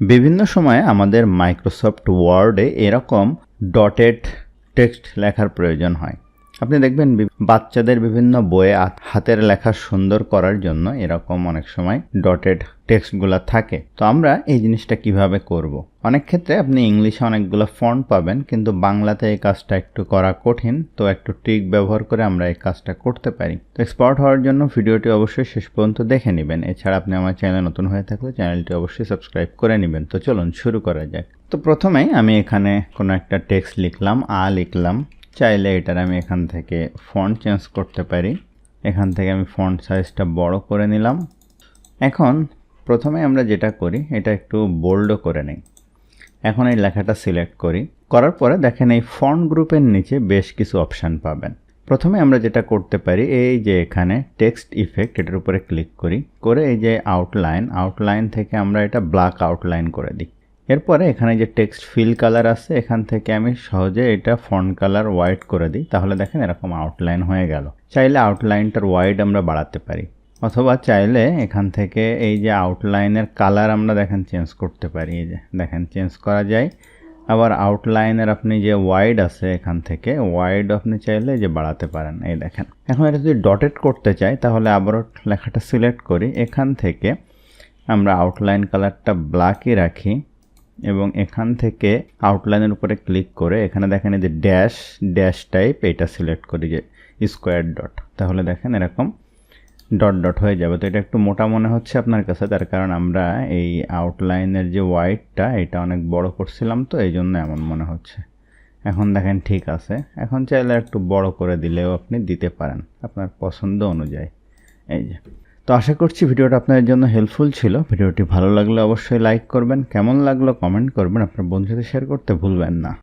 বিভিন্ন সময়ে আমাদের মাইক্রোসফট ওয়ার্ডে এরকম ডটেড টেক্সট লেখার প্রয়োজন হয়। আপনি দেখবেন বাচ্চাদের বিভিন্ন বইয়ে হাতের লেখা সুন্দর করার জন্য এরকম অনেক সময় ডটেড টেক্সটগুলো থাকে। তো আমরা এই জিনিসটা কীভাবে করব। অনেক ক্ষেত্রে আপনি ইংলিশে অনেকগুলো ফন্ট পাবেন, কিন্তু বাংলাতে এই কাজটা একটু করা কঠিন, তো একটু ট্রিক ব্যবহার করে আমরা এই কাজটা করতে পারি। তো এক্সপার্ট হওয়ার জন্য ভিডিওটি অবশ্যই শেষ পর্যন্ত দেখে নেবেন। এছাড়া আপনি আমার চ্যানেলে নতুন হয়ে থাকলে চ্যানেলটি অবশ্যই সাবস্ক্রাইব করে নেবেন। তো চলুন শুরু করা যাক। তো প্রথমেই আমি এখানে কোনো একটা টেক্সট লিখলাম, আ লিখলাম। চাইলে এটার আমি এখান থেকে ফন্ট চেঞ্জ করতে পারি। এখান থেকে আমি ফন্ট সাইজটা বড় করে নিলাম। এখন প্রথমে আমরা যেটা করি, এটা একটু বোল্ডও করে নিই। এখন এই লেখাটা সিলেক্ট করি। করার পরে দেখেন এই ফন্ট গ্রুপের নিচে বেশ কিছু অপশান পাবেন। প্রথমে আমরা যেটা করতে পারি, এই যে এখানে টেক্সট ইফেক্ট এটার উপরে ক্লিক করি। করে এই যে আউটলাইন আউটলাইন থেকে আমরা এটা ব্ল্যাক আউটলাইন করে দিই। এরপরে এখানে যে টেক্সট ফিল কালার আছে, এখান থেকে আমি সহজে এটা ফন্ট কালার হোয়াইট করে দিই। তাহলে দেখেন এরকম আউটলাইন হয়ে গেল। চাইলে আউটলাইনটার হোয়াইট আমরা বাড়াতে পারি। অথবা চাইলে এখান থেকে এই যে আউটলাইনের কালার আমরা দেখেন চেঞ্জ করতে পারি। এই যে দেখেন চেঞ্জ করা যায়। আবার আউটলাইনের আপনি যে ওয়াইড আছে এখান থেকে ওয়াইড আপনি চাইলে যে বাড়াতে পারেন। এই দেখেন। এখন এটা যদি ডটেড করতে চাই, তাহলে আবারও লেখাটা সিলেক্ট করি। এখান থেকে আমরা আউটলাইন কালারটা ব্ল্যাকই রাখি। এবং এখান থেকে আউটলাইনের উপরে ক্লিক করে এখানে দেখেন এই যে ড্যাশ ড্যাশ টাইপ এটা সিলেক্ট করি যে স্কোয়ার ডট তাহলে দেখেন এরকম ডট ডট হয়ে যাবে। তো এটা একটু মোটা মনে হচ্ছে আপনার কাছে, তার কারণ আমরা এই আউটলাইনের যে হোয়াইটটা এটা অনেক বড় করছিলাম তো, এই জন্য এমন মনে হচ্ছে। এখন দেখেন ঠিক আছে। এখন চাইলে একটু বড় করে দিলেও আপনি দিতে পারেন, আপনার পছন্দ অনুযায়ী। এই যে। তো আশা করছি ভিডিওটা আপনাদের জন্য হেল্পফুল ছিল। ভিডিওটি ভালো লাগলে অবশ্যই লাইক করবেন, কেমন লাগল কমেন্ট করবেন, আপনার বন্ধুদের শেয়ার করতে ভুলবেন না।